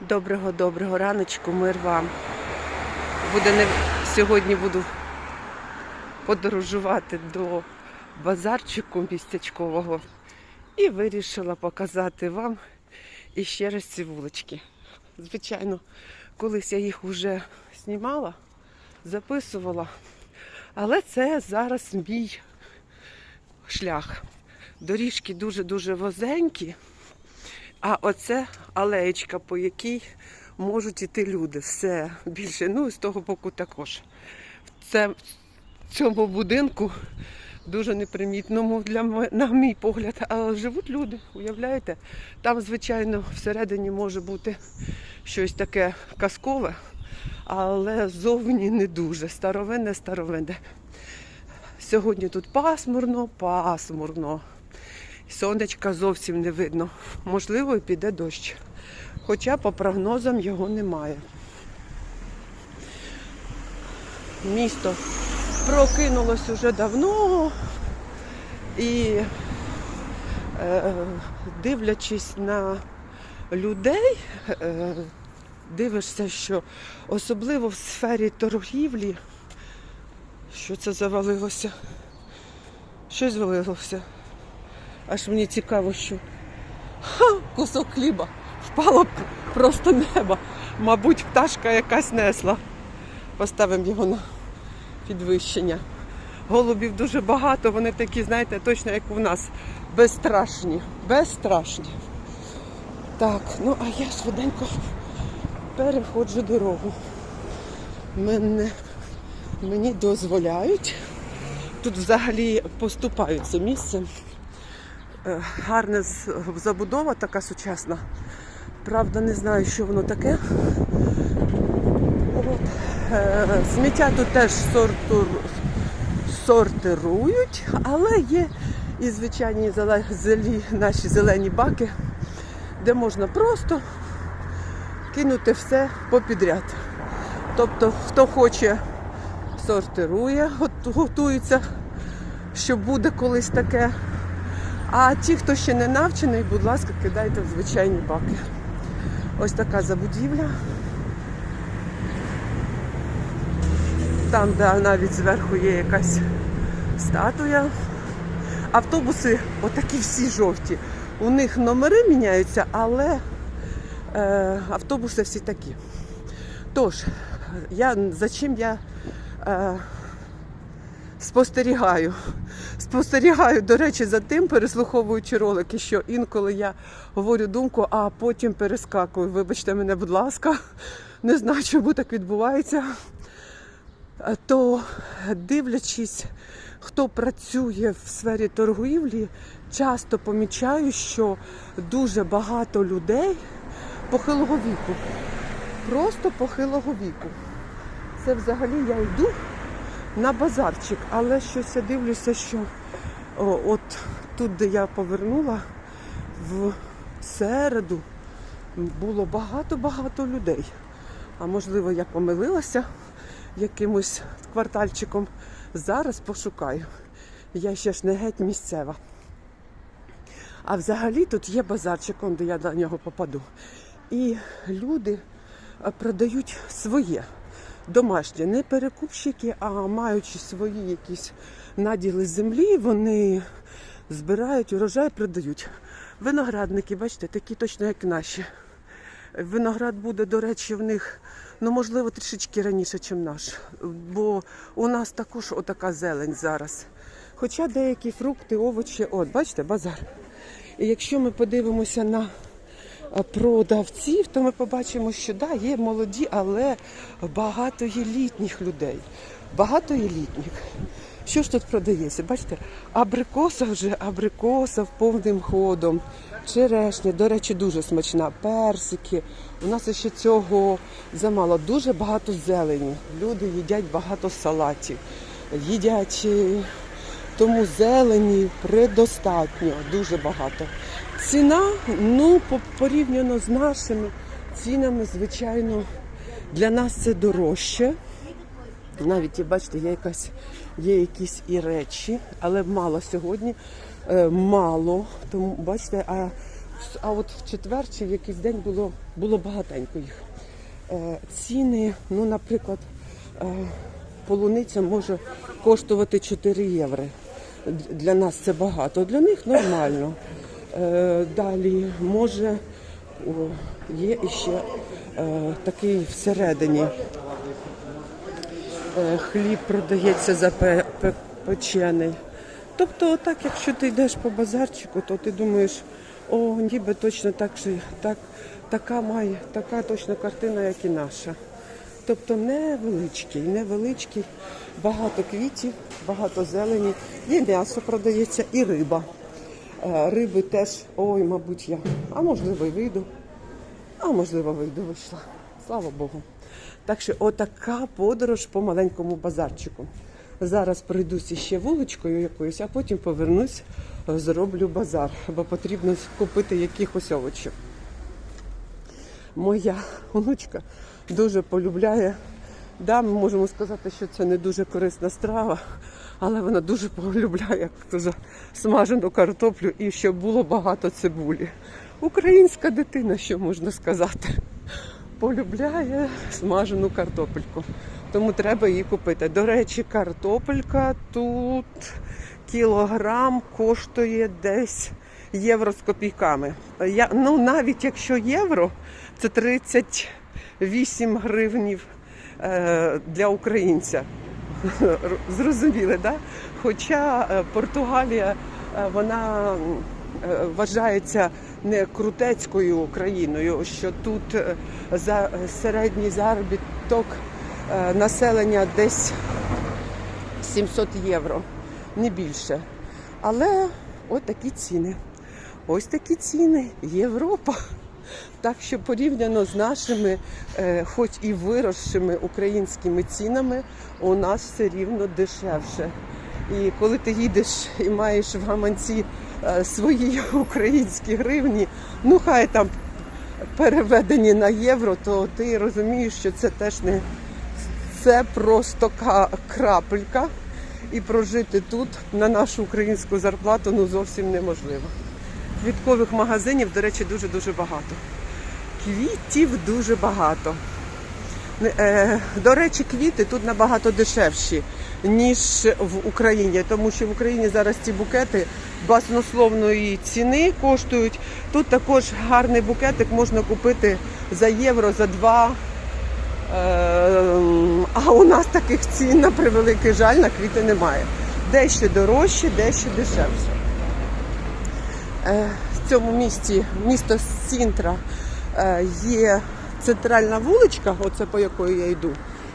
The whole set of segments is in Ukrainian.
Доброго доброго раночку, мир вам. Буде не... Сьогодні буду подорожувати до базарчику містечкового і вирішила показати вам іще раз ці вулички. Звичайно, колись я їх вже знімала, записувала, але це зараз мій шлях. Доріжки дуже-дуже возенькі. А оце алеєчка, по якій можуть іти люди. Все більше. Ну і з того боку також. Це в цьому будинку дуже непримітному для на мій погляд, але живуть люди, уявляєте? Там, звичайно, всередині може бути щось таке казкове, але зовні не дуже. Старовинне, старовинне. Сьогодні тут пасмурно, пасмурно. Сонечка зовсім не видно. Можливо, і піде дощ. Хоча по прогнозам його немає. Місто прокинулось уже давно і е, дивлячись на людей, е, дивишся, що особливо в сфері торгівлі, що це завалилося? Щось звалилося. Аж мені цікаво, що Ха, кусок хліба впало просто неба. Мабуть, пташка якась несла. Поставимо його на підвищення. Голубів дуже багато, вони такі, знаєте, точно як у нас. Безстрашні. Безстрашні. Так, ну а я швиденько переходжу дорогу. Мене, мені дозволяють. Тут взагалі поступаються місцем. Е, гарна забудова така сучасна. Правда, не знаю, що воно таке. От. Е, Сміття тут теж сорту, сортирують, але є і звичайні зелі, наші зелені баки, де можна просто кинути все попідряд. Тобто, хто хоче, сортирує, готується, що буде колись таке. А ті, хто ще не навчений, будь ласка, кидайте в звичайні баки. Ось така забудівля. Там, де навіть зверху є якась статуя. Автобуси отакі всі жовті. У них номери міняються, але е, автобуси всі такі. Тож, я, за чим я е, спостерігаю? Спостерігаю, до речі, за тим, переслуховуючи ролики, що інколи я говорю думку, а потім перескакую. Вибачте мене, будь ласка, не знаю, чому так відбувається. То дивлячись, хто працює в сфері торгівлі, часто помічаю, що дуже багато людей похилого віку. Просто похилого віку. Це взагалі я йду на базарчик, але щось я дивлюся, що о, от тут, де я повернула, в середу було багато-багато людей. А можливо, я помилилася якимось квартальчиком. Зараз пошукаю. Я ще ж не геть місцева. А взагалі тут є базарчик, де я до нього попаду. І люди продають своє домашнє, не перекупщики, а маючи свої якісь наділи землі, вони збирають урожай, продають. Виноградники, бачите, такі точно, як наші. Виноград буде, до речі, в них, ну, можливо, трішечки раніше, ніж наш. Бо у нас також отака зелень зараз. Хоча деякі фрукти, овочі, от, бачите, базар. І якщо ми подивимося на продавців, то ми побачимо, що да, є молоді, але багато є літніх людей. Багато є літніх. Що ж тут продається? Бачите, абрикоса вже, абрикоса повним ходом. Черешня, до речі, дуже смачна. Персики. У нас ще цього замало. Дуже багато зелені. Люди їдять багато салатів. Їдять е, тому зелені предостатньо, дуже багато. Ціна, ну, порівняно з нашими цінами, звичайно, для нас це дорожче. Навіть, бачите, є якась, є якісь і речі, але мало сьогодні. Е, мало. Тому, бачите, а а от в четвер чи в якийсь день було, було багатенько їх. Е, ціни, ну, наприклад, е, полуниця може коштувати 4 євро. Для нас це багато, для них нормально. Е, далі може є іще е, такий всередині. Е, хліб продається запечений. Тобто, так, якщо ти йдеш по базарчику, то ти думаєш, о, ніби точно так же, так, така має, така точно картина, як і наша. Тобто невеличкий, невеличкий, багато квітів, багато зелені, є м'ясо продається і риба. Е, Риби теж, ой, мабуть, я, а можливо, й вийду. А можливо, вийду вийшла. Слава Богу. Так що отака подорож по маленькому базарчику. Зараз пройдуся ще вуличкою якоюсь, а потім повернусь, зроблю базар, бо потрібно купити якихось овочів. Моя онучка дуже полюбляє. Да, ми можемо сказати, що це не дуже корисна страва, але вона дуже полюбляє як смажену картоплю і щоб було багато цибулі. Українська дитина, що можна сказати, полюбляє смажену картопельку. Тому треба її купити. До речі, картопелька тут кілограм коштує десь євро з копійками. Я, ну навіть якщо євро, це 38 гривнів для українця. Зрозуміли, да? Хоча е, Португалія е, вона е, вважається не крутецькою країною, що тут е, за е, середній заробіток е, населення десь 700 євро, не більше. Але от такі ціни. Ось такі ціни. Європа. Так що порівняно з нашими, е, хоч і виросшими українськими цінами, у нас все рівно дешевше. І коли ти їдеш і маєш в гаманці е, свої українські гривні, ну хай там переведені на євро, то ти розумієш, що це теж не це просто крапелька. І прожити тут на нашу українську зарплату ну зовсім неможливо. Квіткових магазинів, до речі, дуже-дуже багато. Квітів дуже багато. Е, До речі, квіти тут набагато дешевші, ніж в Україні, тому що в Україні зараз ці букети баснословної ціни коштують. Тут також гарний букетик можна купити за євро, за два. Е, А у нас таких цін, на превеликий жаль, на квіти немає. Дещо дорожче, дещо дешевше. Е, В цьому місті, місто Сінтра, е, є центральна вуличка, оце по якої я йду.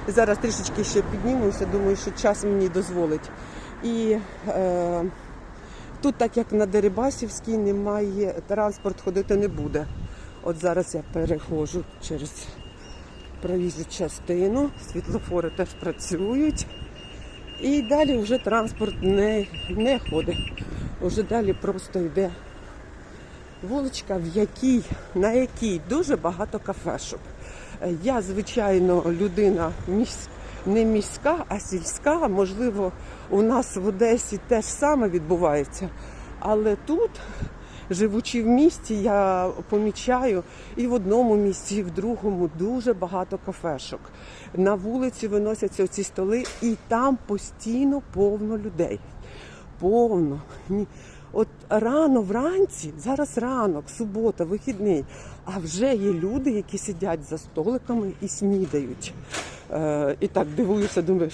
Зараз трішечки ще піднімуся, думаю, що час мені дозволить. І е, тут, так як на Дерибасівській, немає, транспорт ходити не буде. От зараз я переходжу через проїжджу частину, світлофори теж працюють. І далі вже транспорт не, не ходить. Уже далі просто йде вуличка, в якій, на якій дуже багато кафешок. Я, звичайно, людина місь, не міська, а сільська. Можливо, у нас в Одесі теж саме відбувається. Але тут, живучи в місті, я помічаю і в одному місці, і в другому дуже багато кафешок. На вулиці виносяться ці столи, і там постійно повно людей повно. От рано вранці, зараз ранок, субота, вихідний, а вже є люди, які сидять за столиками і снідають. Е, і так дивуюся, думаєш,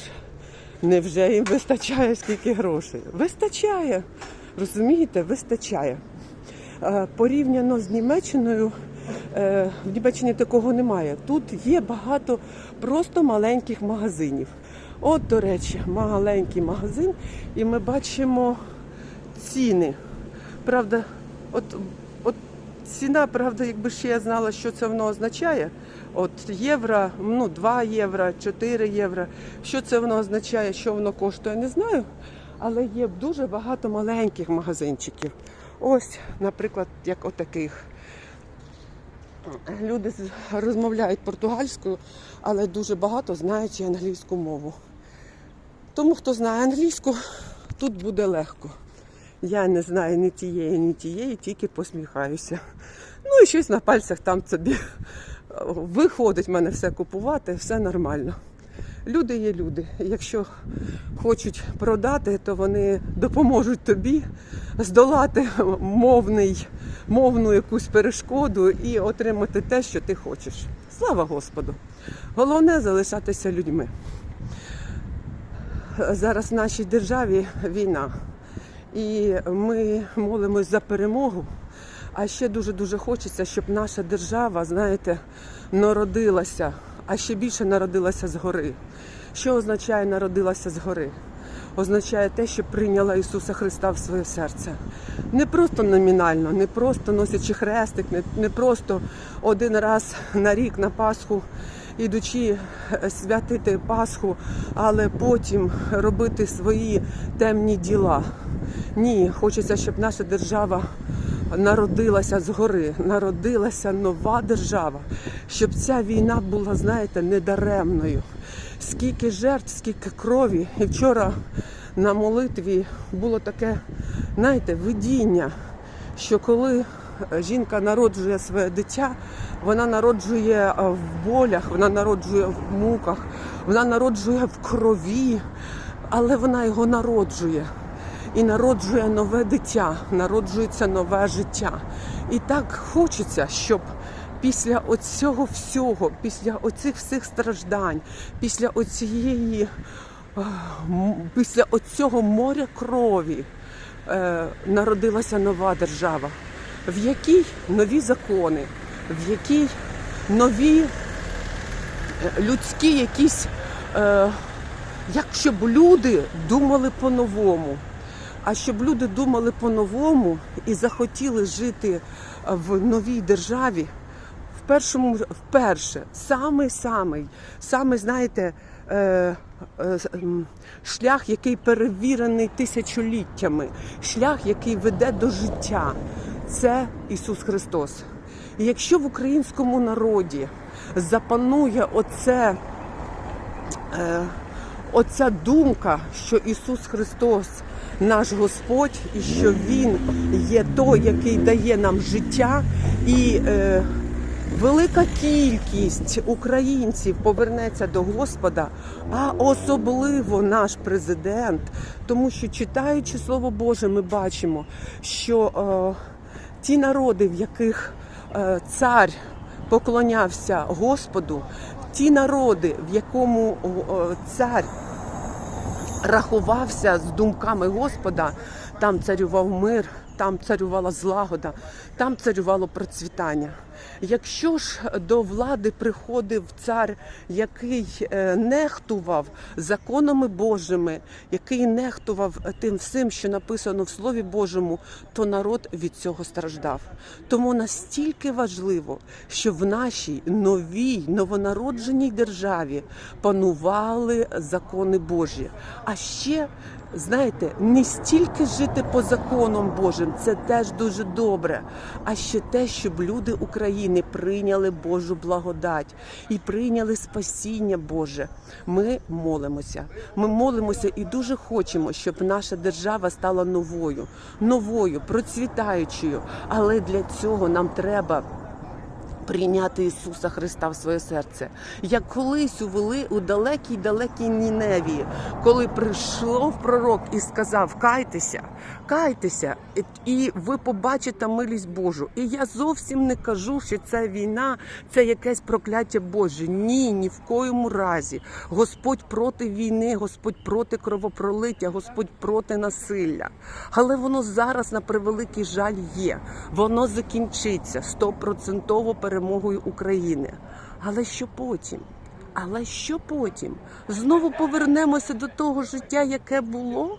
невже їм вистачає скільки грошей? Вистачає. Розумієте, вистачає. Е, порівняно з Німеччиною, е, в Німеччині такого немає. Тут є багато просто маленьких магазинів. От, до речі, маленький магазин, і ми бачимо ціни. Правда, от, от ціна, правда, якби ще я знала, що це воно означає. От євро, ну 2 євро, 4 євро. Що це воно означає, що воно коштує, не знаю. Але є дуже багато маленьких магазинчиків. Ось, наприклад, як отаких. Люди розмовляють португальською, але дуже багато знають і англійську мову. Тому хто знає англійську, тут буде легко. Я не знаю ні тієї, ні тієї, тільки посміхаюся. Ну і щось на пальцях там собі виходить мене все купувати, все нормально. Люди є люди. Якщо хочуть продати, то вони допоможуть тобі здолати мовний, мовну якусь перешкоду і отримати те, що ти хочеш. Слава Господу! Головне залишатися людьми. Зараз в нашій державі війна, і ми молимось за перемогу. А ще дуже дуже хочеться, щоб наша держава, знаєте, народилася, а ще більше народилася згори. Що означає народилася згори? Означає те, що прийняла Ісуса Христа в своє серце. Не просто номінально, не просто носячи хрестик, не, не просто один раз на рік на Пасху, ідучи е, святити Пасху, але потім робити свої темні діла. Ні, хочеться, щоб наша держава народилася згори, народилася нова держава, щоб ця війна була, знаєте, недаремною. Скільки жертв, скільки крові. І вчора на молитві було таке, знаєте, видіння, що коли жінка народжує своє дитя, вона народжує е, в болях, вона народжує в муках, вона народжує в крові, але вона його народжує і народжує нове дитя, народжується нове життя. І так хочеться, щоб після оцього всього, після оцих всіх страждань, після оцієї, е, після оцього моря крові е, народилася нова держава, в якій нові закони, в якій нові е, людські якісь, е, як щоб люди думали по-новому. А щоб люди думали по-новому і захотіли жити в новій державі, в першому вперше, самий самий, самий, знаєте, е, е, шлях, який перевірений тисячоліттями, шлях, який веде до життя, це Ісус Христос. І якщо в українському народі запанує оце е, оця думка, що Ісус Христос наш Господь, і що Він є той, який дає нам життя, і е, велика кількість українців повернеться до Господа, а особливо наш президент, тому що читаючи Слово Боже, ми бачимо, що е, ті народи, в яких е, цар поклонявся Господу, ті народи, в якому цар рахувався з думками Господа, там царював мир, там царювала злагода, там царювало процвітання. Якщо ж до влади приходив цар, який е, нехтував законами Божими, який нехтував тим всім, що написано в Слові Божому, то народ від цього страждав. Тому настільки важливо, що в нашій новій новонародженій державі панували закони Божі. А ще знаєте, не стільки жити по законам Божим, це теж дуже добре, а ще те, щоб люди України прийняли Божу благодать і прийняли спасіння Боже. Ми молимося. Ми молимося і дуже хочемо, щоб наша держава стала новою, новою, процвітаючою. Але для цього нам треба прийняти Ісуса Христа в своє серце. Як колись увели у далекій далекій Ніневії, коли прийшов пророк і сказав: Кайтеся, кайтеся, і- ви побачите милість Божу. І я зовсім не кажу, що ця війна це якесь прокляття Боже. Ні, ні в коєму разі. Господь проти війни, Господь проти кровопролиття, Господь проти насилля. Але воно зараз на превеликий жаль є. Воно закінчиться стопроцентово перемогою України. Але що потім? Але що потім? Знову повернемося до того життя, яке було?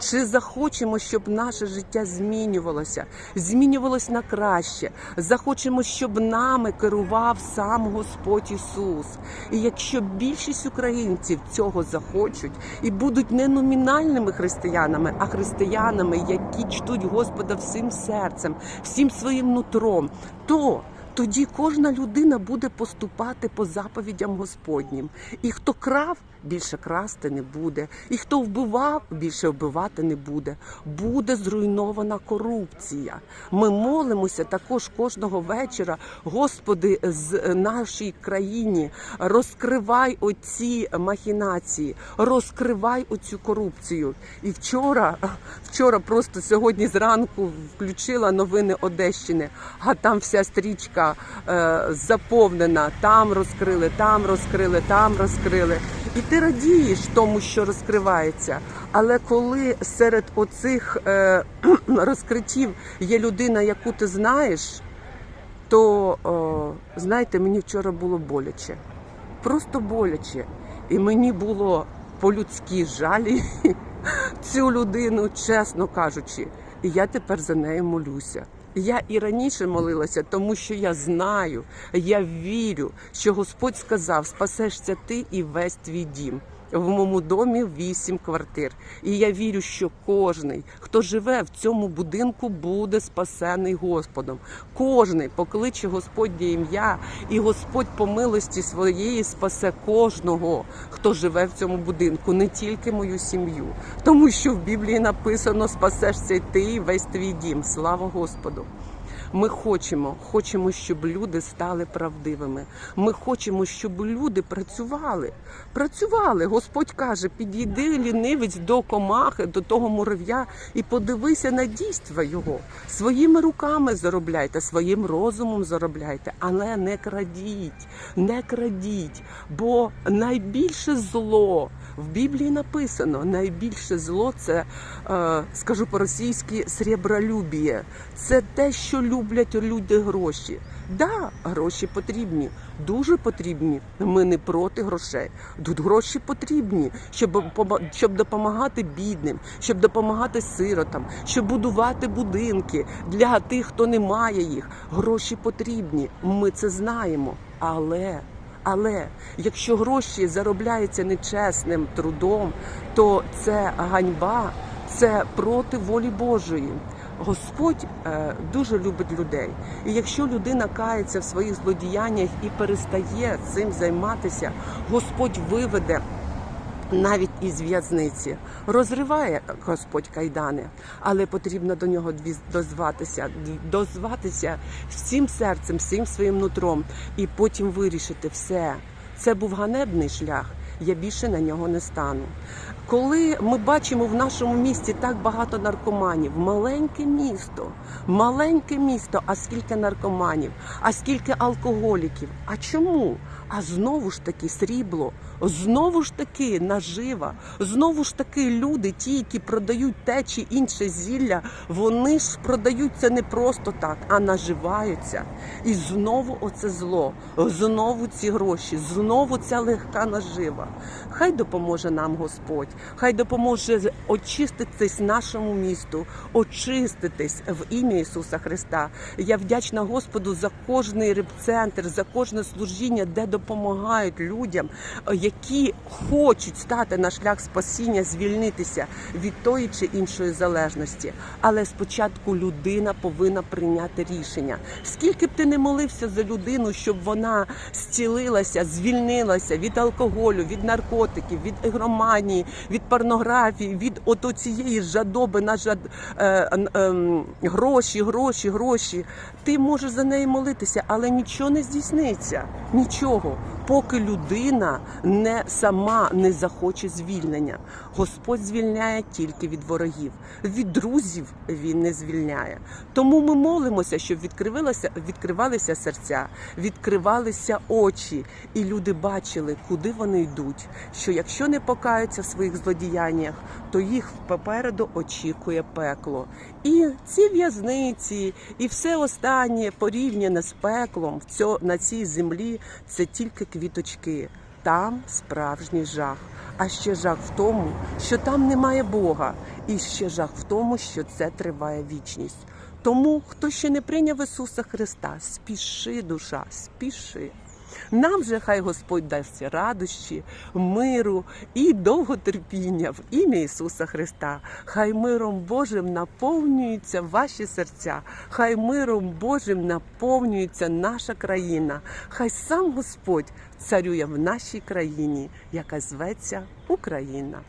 Чи захочемо, щоб наше життя змінювалося, змінювалось на краще? Захочемо, щоб нами керував сам Господь Ісус. І якщо більшість українців цього захочуть і будуть не номінальними християнами, а християнами, які чтуть Господа всім серцем, всім своїм нутром, то тоді кожна людина буде поступати по заповідям Господнім. І хто крав, більше красти не буде. І хто вбивав, більше вбивати не буде. Буде зруйнована корупція. Ми молимося також кожного вечора. Господи, з нашій країні розкривай оці махінації, розкривай оцю корупцію. І вчора, вчора просто сьогодні зранку включила новини Одещини, а там вся стрічка е, заповнена. Там розкрили, там розкрили, там розкрили. І ти радієш тому, що розкривається. Але коли серед оцих е, розкриттів є людина, яку ти знаєш, то о, знаєте, мені вчора було боляче. Просто боляче. І мені було по-людськи жалі цю людину, чесно кажучи. І я тепер за нею молюся. Я і раніше молилася, тому що я знаю, я вірю, що Господь сказав: спасешся ти і весь твій дім. В моєму домі вісім квартир. І я вірю, що кожний, хто живе в цьому будинку, буде спасений Господом. Кожний покличе Господнє ім'я, і Господь по милості своєї спасе кожного, хто живе в цьому будинку, не тільки мою сім'ю. Тому що в Біблії написано: спасешся й ти, і весь твій дім. Слава Господу! Ми хочемо, хочемо, щоб люди стали правдивими. Ми хочемо, щоб люди працювали. Працювали. Господь каже: підійди лінивець до комахи, до того мурав'я, і подивися на дійства його. Своїми руками заробляйте, своїм розумом заробляйте, але не крадіть, не крадіть, бо найбільше зло. В Біблії написано найбільше зло це, е, скажу по-російськи, сребролюбіє. Це те, що люблять люди гроші. Да, гроші потрібні, дуже потрібні. Ми не проти грошей. Тут гроші потрібні, щоб щоб допомагати бідним, щоб допомагати сиротам, щоб будувати будинки для тих, хто не має їх. Гроші потрібні. Ми це знаємо. Але але якщо гроші заробляються нечесним трудом, то це ганьба, це проти волі Божої. Господь е, дуже любить людей, і якщо людина кається в своїх злодіяннях і перестає цим займатися, Господь виведе навіть із в'язниці. Розриває Господь кайдани, але потрібно до нього дозватися, дозватися всім серцем, всім своїм нутром, і потім вирішити все. Це був ганебний шлях. Я більше на нього не стану. Коли ми бачимо в нашому місті так багато наркоманів, маленьке місто, маленьке місто, а скільки наркоманів, а скільки алкоголіків. А чому? А знову ж таки срібло, знову ж таки нажива, знову ж таки люди, ті, які продають те чи інше зілля, вони ж продають це не просто так, а наживаються. І знову оце зло, знову ці гроші, знову ця легка нажива. Хай допоможе нам Господь, хай допоможе очиститись нашому місту, очиститись в ім'я Ісуса Христа. Я вдячна Господу за кожний репцентр, за кожне служіння, де допомагають людям, е, які хочуть стати на шлях спасіння, звільнитися від тої чи іншої залежності. Але спочатку людина повинна прийняти рішення. Скільки б ти не молився за людину, щоб вона зцілилася, звільнилася від алкоголю, від наркотиків, від ігроманії, від порнографії, від ото цієї жадоби на жад... е, ем, гроші, гроші, гроші. Ти можеш за неї молитися, але нічого не здійсниться. Нічого. Поки людина не сама не захоче звільнення. Господь звільняє тільки від ворогів. Від друзів він не звільняє. Тому ми молимося, щоб відкривалися, відкривалися серця, відкривалися очі, і люди бачили, куди вони йдуть. Що якщо не покаються в своїх злодіяннях, то їх попереду очікує пекло. І ці в'язниці, і все останнє порівняне з пеклом на цій землі це тільки квіточки. Там справжній жах. А ще жах в тому, що там немає Бога, і ще жах в тому, що це триває вічність. Тому, хто ще не прийняв Ісуса Христа, спіши, душа, спіши. Нам же хай Господь дасть радощі, миру і довготерпіння в ім'я Ісуса Христа. Хай миром Божим наповнюються ваші серця, хай миром Божим наповнюється наша країна. Хай сам Господь царює в нашій країні, яка зветься Україна.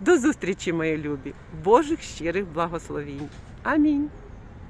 До зустрічі, мої любі! Божих щирих благословінь. Амінь.